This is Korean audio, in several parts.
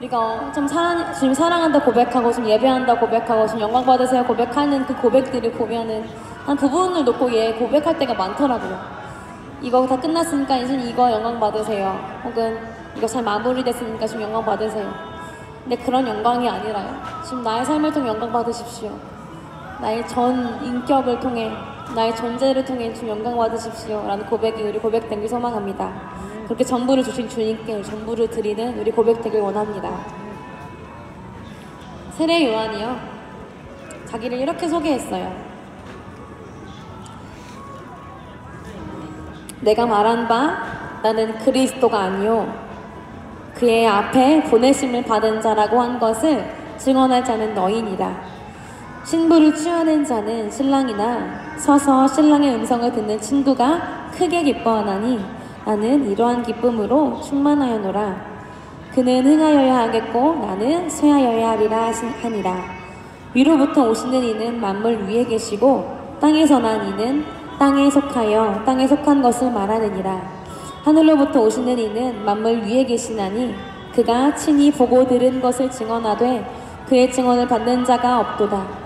우리가 좀 사랑, 주님 사랑한다 고백하고 좀 예배한다 고백하고 좀 영광 받으세요 고백하는 그 고백들을 보면은 한 부분을 놓고 얘 고백할 때가 많더라고요. 이거 다 끝났으니까 이제 이거 영광 받으세요. 혹은 이거 잘 마무리됐으니까 좀 영광 받으세요. 근데 그런 영광이 아니라요. 지금 나의 삶을 통해 영광 받으십시오. 나의 전 인격을 통해 나의 존재를 통해 좀 영광 받으십시오. 라는 고백이 우리 고백 되길 소망합니다. 그렇게 전부를 주신 주님께 전부를 드리는 우리 고백 되길 원합니다. 세례 요한이요. 자기를 이렇게 소개했어요. 내가 말한 바 나는 그리스도가 아니요 그의 앞에 보내심을 받은 자라고 한 것을 증언할 자는 너희니라 신부를 취하는 자는 신랑이나 서서 신랑의 음성을 듣는 친구가 크게 기뻐하나니 나는 이러한 기쁨으로 충만하여노라 그는 흥하여야 하겠고 나는 쇠하여야 하리라 하니라 위로부터 오시는 이는 만물 위에 계시고 땅에서 난 이는 땅에 속하여 땅에 속한 것을 말하느니라. 하늘로부터 오시는 이는 만물 위에 계시나니 그가 친히 보고 들은 것을 증언하되 그의 증언을 받는 자가 없도다.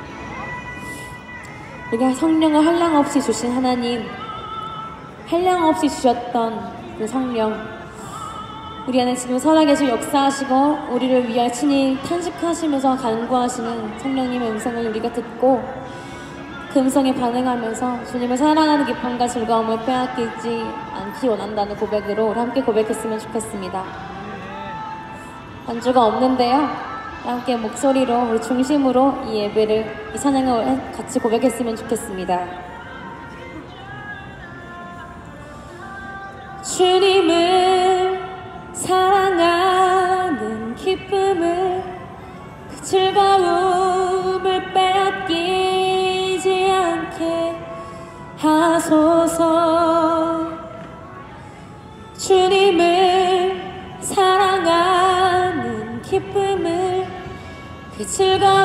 우리가 성령을 한량 없이 주신 하나님, 한량 없이 주셨던 그 성령, 우리 안에 지금 살아계시 역사하시고 우리를 위하여 친히 탄식하시면서 간구하시는 성령님의 음성을 우리가 듣고 그 음성에 반응하면서 주님을 사랑하는 기쁨과 즐거움을 빼앗기지 않기 원한다는 고백으로 함께 고백했으면 좋겠습니다. 반주가 없는데요. 함께 목소리로 우리 중심으로 이 예배를 이 찬양을 같이 고백했으면 좋겠습니다. 주님을 사랑하 그즐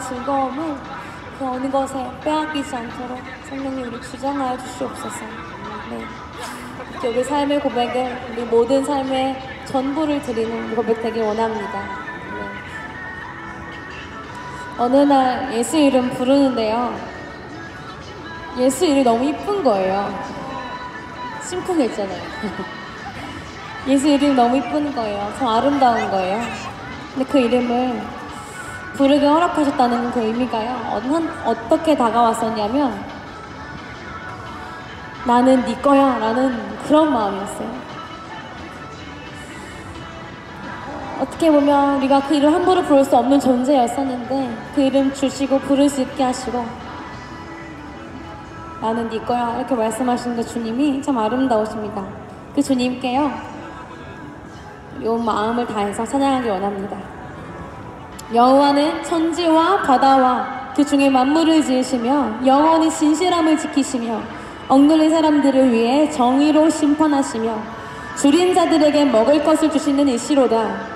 즐거움을 그 어느 것에 빼앗기지 않도록 성령님 우리 주장하여 주시옵소서. 네. 우리 삶의 고백을 우리 모든 삶의 전부를 드리는 고백 되길 원합니다. 네. 어느 날 예수 이름 부르는데요. 예수 이름이 너무 이쁜 거예요. 심쿵했잖아요. 예수 이름이 너무 이쁜 거예요. 참 아름다운 거예요. 근데 그 이름을 부르게 허락하셨다는 그 의미가요. 어떤- 어떻게 다가왔었냐면 나는 네 거야 라는 그런 마음이었어요. 어떻게 보면 우리가 그 이름 함부로 부를 수 없는 존재였었는데 그 이름 주시고 부를 수 있게 하시고 나는 네 거야 이렇게 말씀하시는 그 주님이 참 아름다우십니다. 그 주님께요. 온 마음을 다해서 찬양하기 원합니다. 여호와는 천지와 바다와 그 중에 만물을 지으시며 영원히 진실함을 지키시며 억눌린 사람들을 위해 정의로 심판하시며 줄인 자들에게 먹을 것을 주시는 이시로다.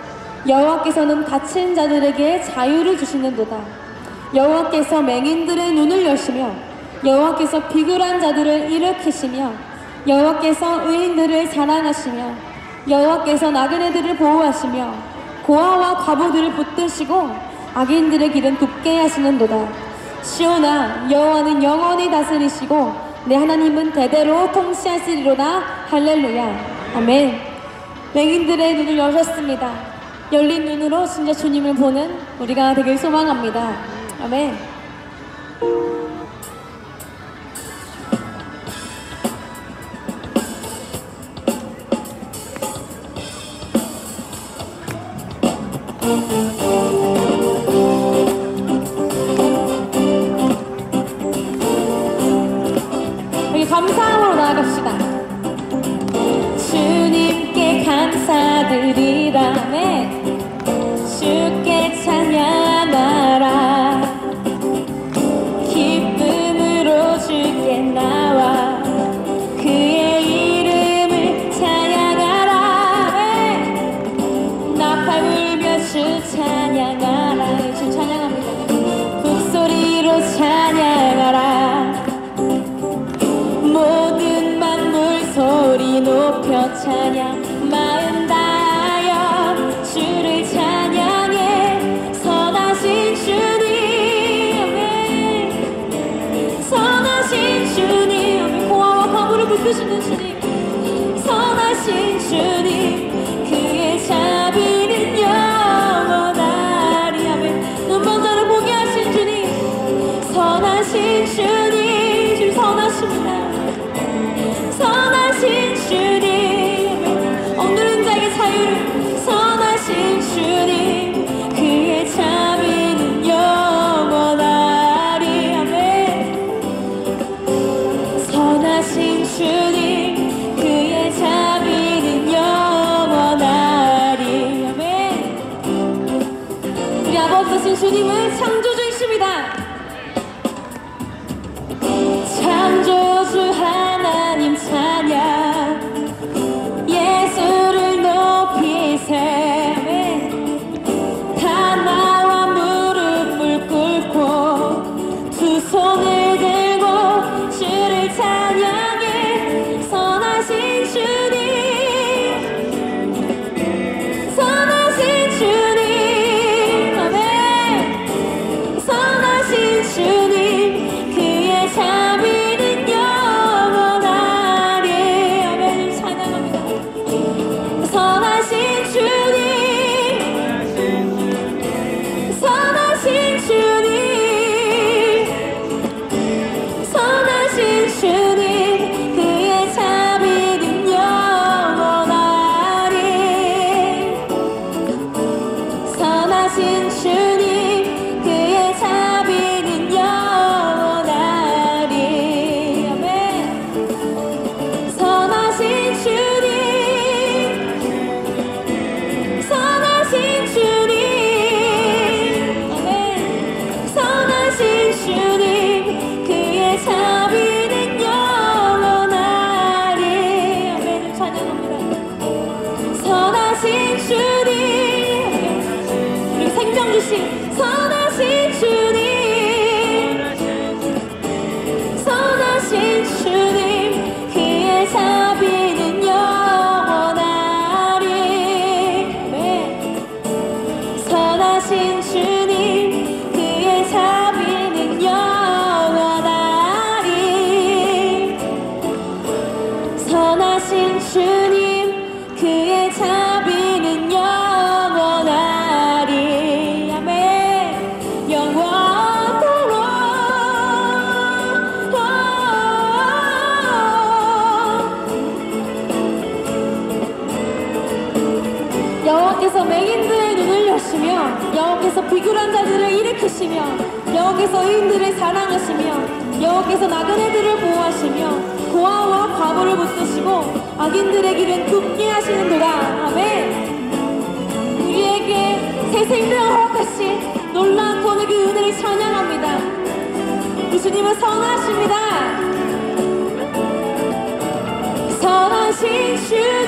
여호와께서는 갇힌 자들에게 자유를 주시는도다. 여호와께서 맹인들의 눈을 여시며 여호와께서 비굴한 자들을 일으키시며 여호와께서 의인들을 사랑하시며 여호와께서 나그네들을 보호하시며 고아와 과부들을 붙드시고 악인들의 길은 굽게 하시는도다. 시온아 여호와는 영원히 다스리시고 내 하나님은 대대로 통치하시리로다. 할렐루야. 아멘. 맹인들의 눈을 여셨습니다. 열린 눈으로 진짜 주님을 보는 우리가 되길 소망합니다. 아멘. 신 주님, 그의 자비는 영원하리. 아멘. 우리 아버지 신 주님을 찬양 선하 여호와께서 의인들을 사랑하시며 여호와께서 나그네들을 보호하시며 고아와 과부를 붙드시고 악인들의 길은 굽게 하시는도다. 아멘. 우리에게 새 생명을 허락하신 놀라운 구원의 그 은혜를 찬양합니다. 주님은 선하십니다. 선하신 주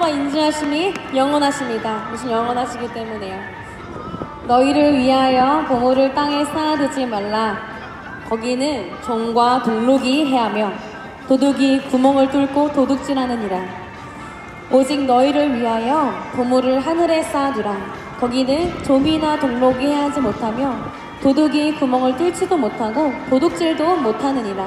선하심과 인자하심이 영원하십니다. 무슨 영원하시기 때문에요. 너희를 위하여 보물을 땅에 쌓아두지 말라. 거기는 종과 동록이 해하며 도둑이 구멍을 뚫고 도둑질하느니라. 오직 너희를 위하여 보물을 하늘에 쌓아두라. 거기는 좀이나 동록이 해하지 못하며 도둑이 구멍을 뚫지도 못하고 도둑질도 못하느니라.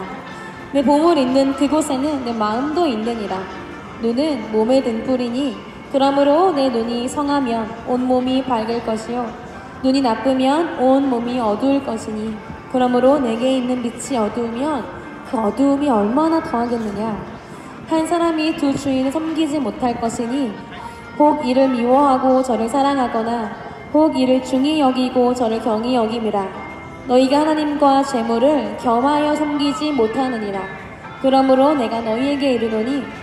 내 보물 있는 그곳에는 내 마음도 있느니라. 눈은 몸의 등불이니 그러므로 내 눈이 성하면 온 몸이 밝을 것이요. 눈이 나쁘면 온 몸이 어두울 것이니 그러므로 내게 있는 빛이 어두우면 그 어두움이 얼마나 더하겠느냐? 한 사람이 두 주인을 섬기지 못할 것이니 혹 이를 미워하고 저를 사랑하거나 혹 이를 중히 여기고 저를 경히 여김이라. 너희가 하나님과 재물을 겸하여 섬기지 못하느니라. 그러므로 내가 너희에게 이르노니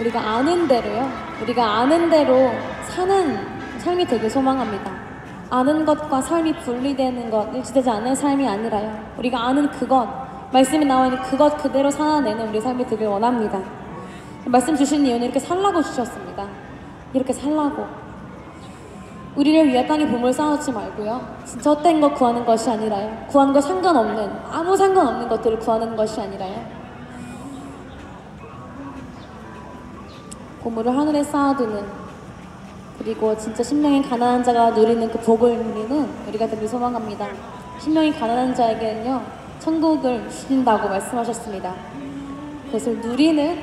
우리가 아는 대로요. 우리가 아는 대로 사는 삶이 되게 소망합니다. 아는 것과 삶이 분리되는 것, 일치되지 않는 삶이 아니라요. 우리가 아는 그것, 말씀에 나와 있는 그것 그대로 살아내는 우리 삶이 되길 원합니다. 말씀 주신 이유는 이렇게 살라고 주셨습니다. 이렇게 살라고. 우리를 위해 땅에 보물 쌓아놓지 말고요. 진짜 헛된 것 구하는 것이 아니라요. 구하는 것 상관없는, 아무 상관없는 것들을 구하는 것이 아니라요. 보물을 하늘에 쌓아두는 그리고 진짜 심령이 가난한 자가 누리는 그 복을 누리는 우리가 되길 소망합니다. 심령이 가난한 자에게는요 천국을 주신다고 말씀하셨습니다. 그것을 누리는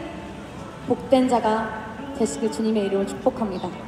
복된 자가 되시길 주님의 이름으로 축복합니다.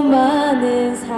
많은 사람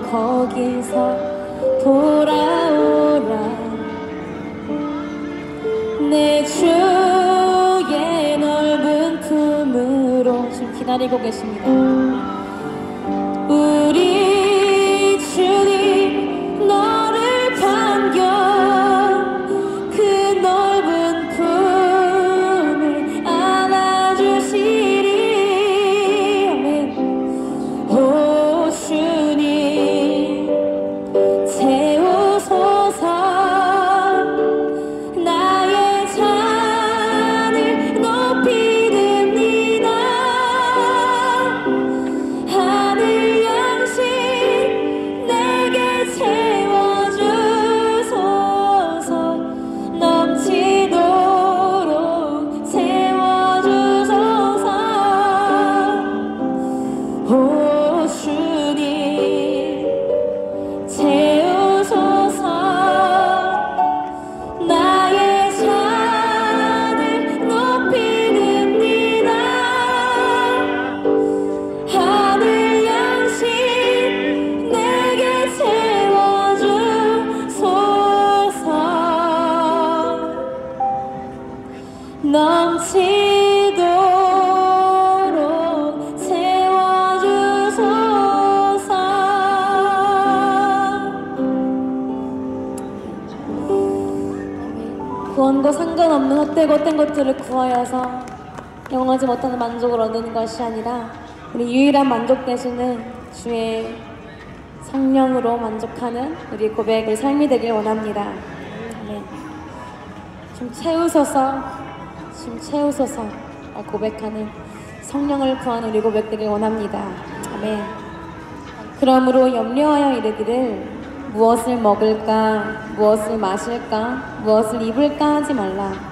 거기서 돌아오라 내 주의 넓은 품으로 지금 기다리고 계십니다. 헛된 것들을 구하여서 영원하지 못하는 만족을 얻는 것이 아니라 우리 유일한 만족 되시는 주의 성령으로 만족하는 우리 고백의 삶이 되길 원합니다. 아멘. 좀 채우소서, 좀 채우소서 고백하는 성령을 구하는 우리 고백 되길 원합니다. 아멘. 그러므로 염려하여 이르기를 무엇을 먹을까, 무엇을 마실까, 무엇을 입을까 하지 말라.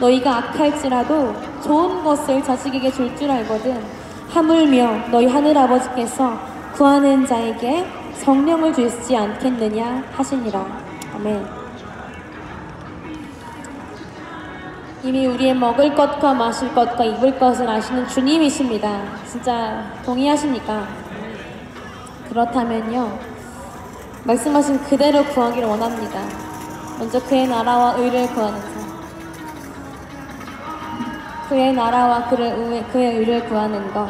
너희가 악할지라도 좋은 것을 자식에게 줄 줄 알거든 하물며 너희 하늘 아버지께서 구하는 자에게 성령을 주시지 않겠느냐 하시니라 아멘 이미 우리의 먹을 것과 마실 것과 입을 것을 아시는 주님이십니다 진짜 동의하십니까? 그렇다면요. 말씀하신 그대로 구하기를 원합니다. 먼저 그의 나라와 의를 구하는 자. 그의 나라와 그의, 의, 그의 의를 구하는 것.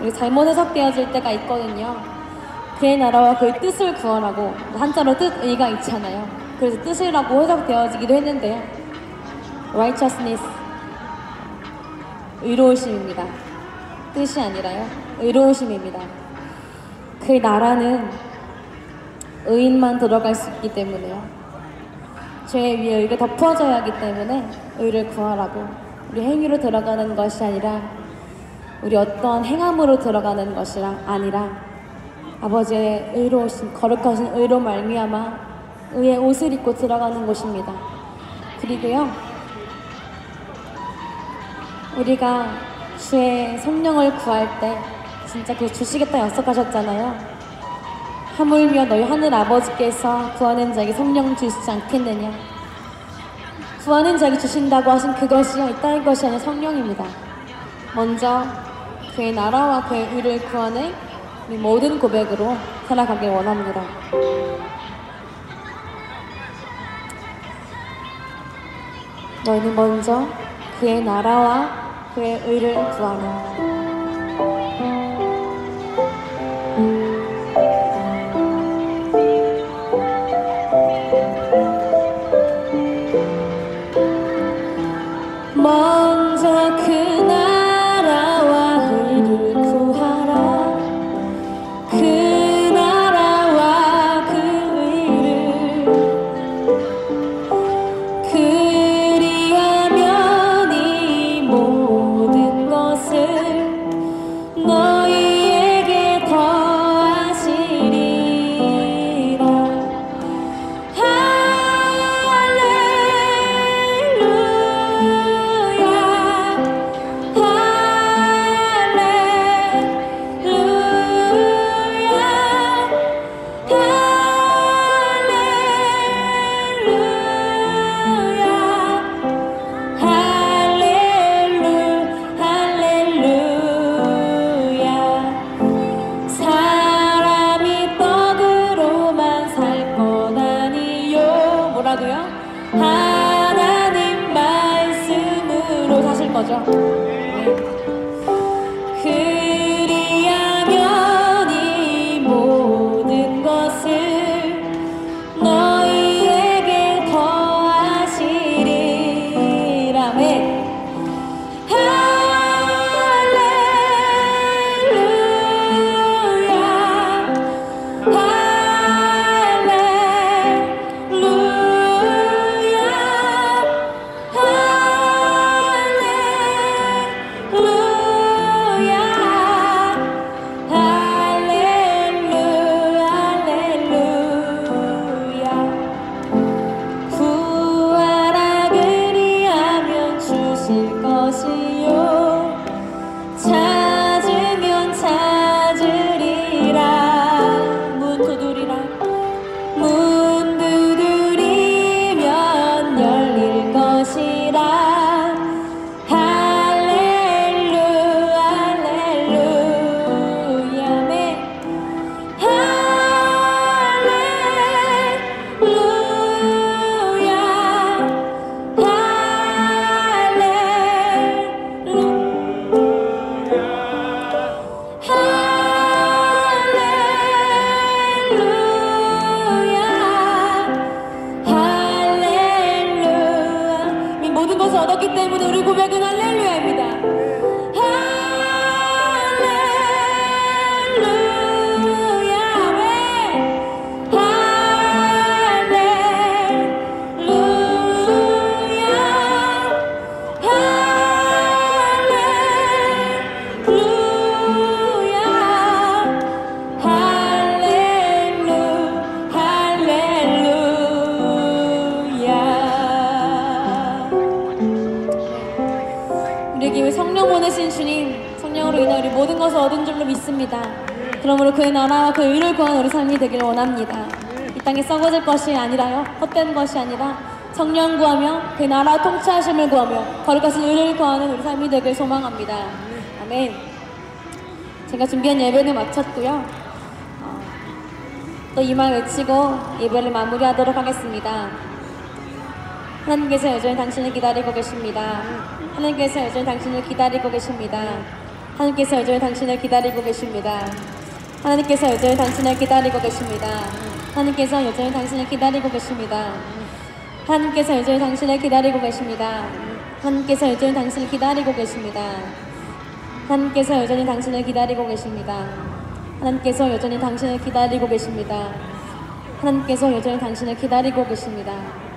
우리 잘못 해석되어질 때가 있거든요. 그의 나라와 그의 뜻을 구하라고 한자로 뜻, 의가 있잖아요. 그래서 뜻이라고 해석되어지기도 했는데요. righteousness 의로우심입니다. 뜻이 아니라요. 의로우심입니다. 그 나라는 의인만 들어갈 수 있기 때문에요. 죄 위에 의가 덮어져야 하기 때문에 의를 구하라고 우리 행위로 들어가는 것이 아니라 우리 어떤 행함으로 들어가는 것이 아니라 아버지의 의로우신 거룩하신 의로 말미암아 의의 옷을 입고 들어가는 곳입니다. 그리고요 우리가 주의 성령을 구할 때 진짜 그 주시겠다 약속하셨잖아요. 하물며 너희 하늘 아버지께서 구하는 자에게 성령 주시지 않겠느냐. 구하는 자에게 주신다고 하신 그것이요. 이따위 것이 아니라 성령입니다. 먼저 그의 나라와 그의 의를 구하는 모든 고백으로 살아가길 원합니다. 너희는 먼저 그의 나라와 그의 의를 구하라. 나라와 그의 의를 구하는 우리 삶이 되기를 원합니다. 이 땅에 썩어질 것이 아니라요. 헛된 것이 아니라 성령 구하며 그의 나라 통치하심을 구하며 거룩하신 의를 구하는 우리 삶이 되길 소망합니다. 아멘. 제가 준비한 예배는 마쳤고요. 어, 또 이말 외치고 예배를 마무리하도록 하겠습니다. 하나님께서 여전히 당신을 기다리고 계십니다. 하나님께서 여전히 당신을 기다리고 계십니다. 하나님께서 여전히 당신을 기다리고 계십니다. 하나님께서 여전히 당신을 기다리고 계십니다. 하나님께서 여전히 당신을 기다리고 계십니다. 하나님께서 여전히 당신을 기다리고 계십니다. 하나님께서 여전히 당신을 기다리고 계십니다. 하나님께서 여전히 당신을 기다리고 계십니다. 하나님께서 여전히 당신을 기다리고 계십니다. 하나님께서 여전히 당신을 기다리고 계십니다.